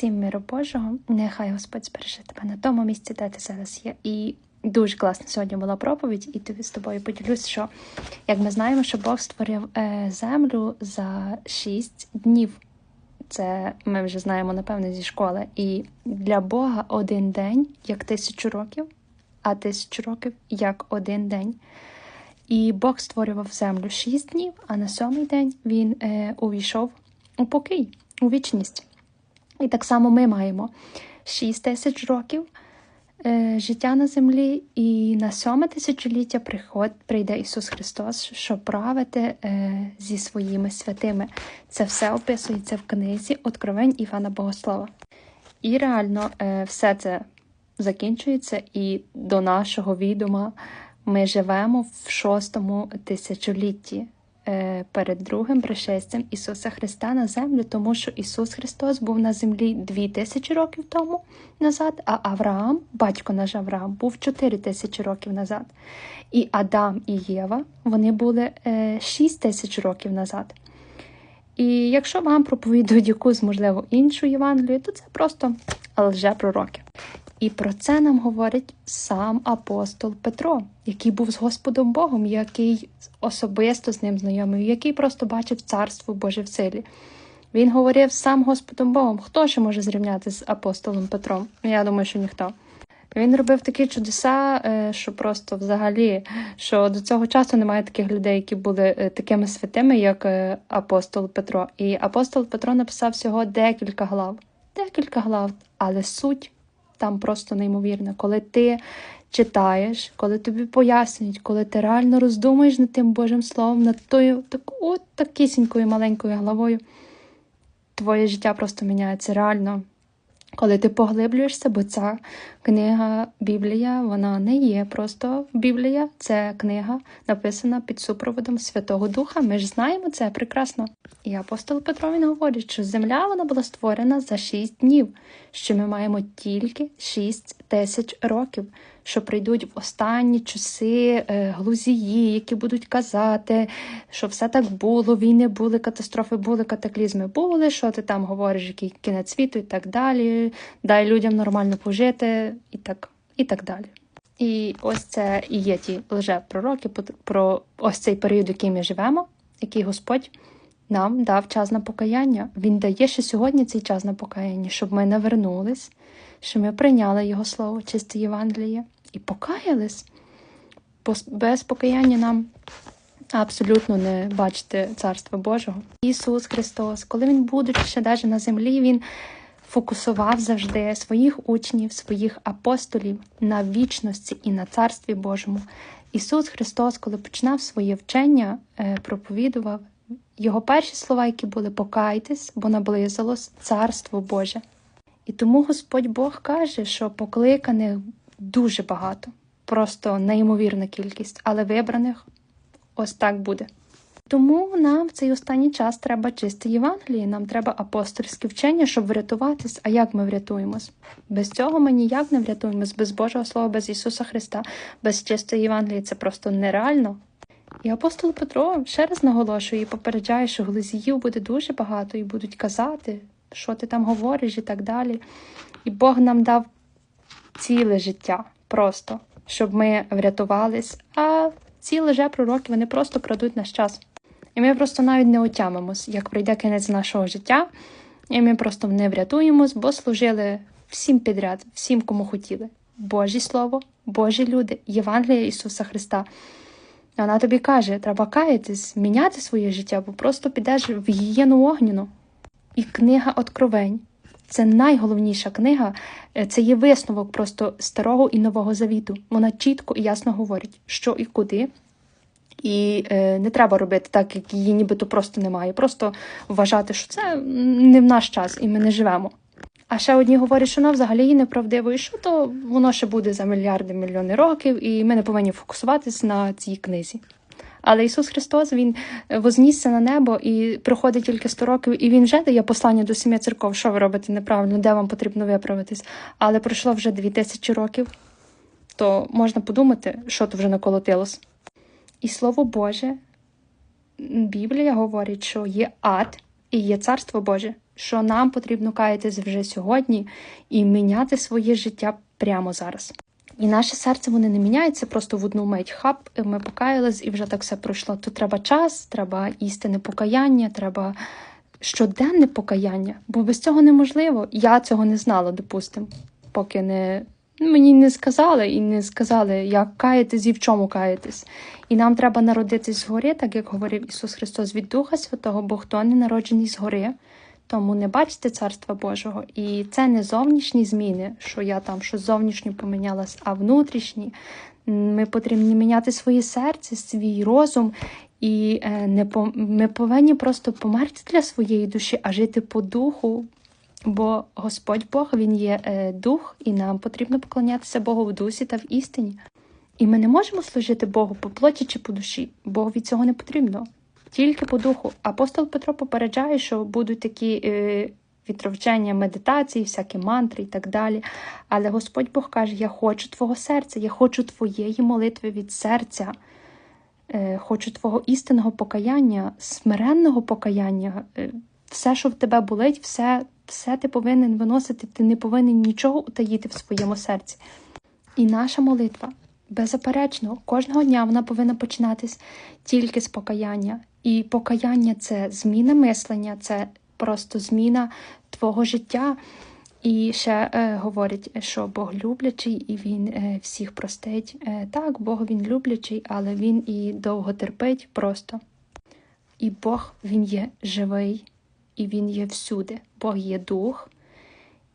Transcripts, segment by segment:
Всім миру Божого, нехай Господь збереже тебе на тому місці, де ти зараз є. І дуже класна сьогодні була проповідь, і тобі з тобою поділюсь, що як ми знаємо, що Бог створив е, землю за шість днів. Це ми вже знаємо, напевно, зі школи. І для Бога один день як тисячу років, а тисячу років як один день. І Бог створював землю шість днів, а на сьомий день він е, увійшов у покій, у вічність. І так само ми маємо 6 тисяч років е, життя на землі, і на сьоме тисячоліття приход, прийде Ісус Христос, щоб правити е, зі своїми святими. Це все описується в книзі Откровень Івана Богослова. І реально е, все це закінчується, і до нашого відома ми живемо в шостому тисячолітті. Е, перед другим пришестям Ісуса Христа на землю, тому що Ісус Христос був на землі 2000 років тому назад, а Авраам, батько наш Авраам, був 4000 років назад. І Адам і Єва вони були 6 е, років назад. І якщо вам проповідують якусь, можливо, іншу Євангелію, то це просто лже-пророки. І про це нам говорить сам апостол Петро, який був з Господом Богом, який особисто з ним знайомий, який просто бачив царство Боже в силі. Він говорив сам Господом Богом. Хто ще може зрівняти з апостолом Петром? Я думаю, що ніхто. Він робив такі чудеса, е, що просто взагалі, що до цього часу немає таких людей, які були е, такими святими, як е, апостол Петро. І апостол Петро написав всього декілька глав, декілька глав, але суть там просто неймовірно. Коли ти читаєш, коли тобі пояснюють, коли ти реально роздумуєш над тим Божим Словом, над тою так, от такісінькою маленькою головою, твоє життя просто міняється реально. Коли ти поглиблюєшся, бо ця книга Біблія, вона не є просто Біблія, це книга написана під супроводом Святого Духа. Ми ж знаємо це прекрасно. І апостол Петро він говорить, що земля вона була створена за шість днів, що ми маємо тільки шість тисяч років, що прийдуть в останні часи е, глузії, які будуть казати, що все так було, війни були, катастрофи були, катаклізми були, що ти там говориш, який кінець світу і так далі, дай людям нормально пожити і так, і так далі. І ось це і є ті лже-пророки про ось цей період, який ми живемо, який Господь нам дав час на покаяння. Він дає ще сьогодні цей час на покаяння, щоб ми навернулись, щоб ми прийняли Його Слово, чисте Євангеліє, і покаялись. Без покаяння нам абсолютно не бачити Царства Божого. Ісус Христос, коли Він, будучи ще навіть на землі, Він фокусував завжди своїх учнів, своїх апостолів на вічності і на Царстві Божому. Ісус Христос, коли починав своє вчення, е, проповідував його перші слова, які були покайтесь, бо наблизилось Царство Боже. І тому Господь Бог каже, що покликаних дуже багато, просто неймовірна кількість, але вибраних ось так буде. Тому нам в цей останній час треба чисте Євангеліє, нам треба апостольське вчення, щоб врятуватись. А як ми врятуємось? Без цього ми ніяк не врятуємось, без Божого Слова, без Ісуса Христа, без чистої Євангелії це просто нереально. І апостол Петро ще раз наголошує і попереджає, що глазіїв буде дуже багато, і будуть казати, що ти там говориш, і так далі. І Бог нам дав ціле життя просто, щоб ми врятувались. А ці лже-пророки вони просто крадуть наш час. І ми просто навіть не отямимось, як прийде кінець нашого життя, і ми просто не врятуємось, бо служили всім підряд, всім, кому хотіли. Божі Слово, Божі люди, Євангелія Ісуса Христа. Вона тобі каже, треба каятись, міняти своє життя, бо просто підеш в гієну огняну. І книга Откровень це найголовніша книга, е, це є висновок просто старого і нового завіту. Вона чітко і ясно говорить, що і куди. І е, не треба робити так, як її нібито просто немає. Просто вважати, що це не в наш час, і ми не живемо. А ще одні говорять, що воно взагалі є неправдиво, і що то воно ще буде за мільярди мільйони років, і ми не повинні фокусуватись на цій книзі. Але Ісус Христос Він вознісся на небо і проходить тільки 100 років, і Він вже дає послання до сім'я церков, що ви робите неправильно, де вам потрібно виправитись. Але пройшло вже 2000 років, то можна подумати, що то вже наколотилось. І Слово Боже, Біблія говорить, що є ад і є Царство Боже що нам потрібно каятись вже сьогодні і міняти своє життя прямо зараз. І наше серце воно не міняється просто в одну мить. Хап, ми покаялись і вже так все пройшло. Тут треба час, треба істинне покаяння, треба щоденне покаяння, бо без цього неможливо. Я цього не знала, допустимо, поки не мені не сказали і не сказали, як каятись і в чому каятись. І нам треба народитись згори, так як говорив Ісус Христос від Духа Святого, бо хто не народжений згори, тому не бачите Царства Божого. І це не зовнішні зміни, що я там щось зовнішньо помінялась, а внутрішні. Ми потрібні міняти своє серце, свій розум. І е, не по, ми повинні просто померти для своєї душі, а жити по духу. Бо Господь Бог Він є е, дух, і нам потрібно поклонятися Богу в дусі та в істині. І ми не можемо служити Богу по плоті чи по душі, бо від цього не потрібно. Тільки по духу. Апостол Петро попереджає, що будуть такі е, відровчення медитації, всякі мантри і так далі. Але Господь Бог каже: Я хочу твого серця, я хочу твоєї молитви від серця. Е, Хочу твого істинного покаяння, смиренного покаяння. Е, Все, що в тебе болить, все, все ти повинен виносити, ти не повинен нічого утаїти в своєму серці. І наша молитва, беззаперечно, кожного дня вона повинна починатись тільки з покаяння. І покаяння це зміна мислення, це просто зміна твого життя. І ще е, говорять, що Бог люблячий і Він е, всіх простить. Е, так, Бог він люблячий, але Він і довго терпить просто. І Бог Він є живий, і Він є всюди. Бог є дух,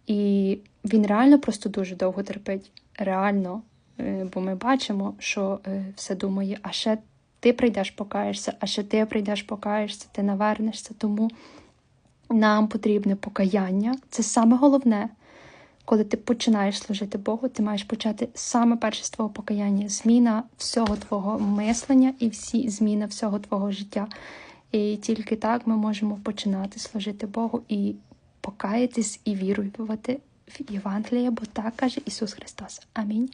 і Він реально просто дуже довго терпить. Реально. Е, бо ми бачимо, що е, все думає, а ще ти прийдеш, покаєшся, а ще ти прийдеш, покаєшся, ти навернешся. Тому нам потрібне покаяння. Це саме головне. Коли ти починаєш служити Богу, ти маєш почати саме перше з твого покаяння, зміна всього твого мислення і всі зміна всього твого життя. І тільки так ми можемо починати служити Богу і покаятись і вірувати в Євангеліє, бо так каже Ісус Христос. Амінь.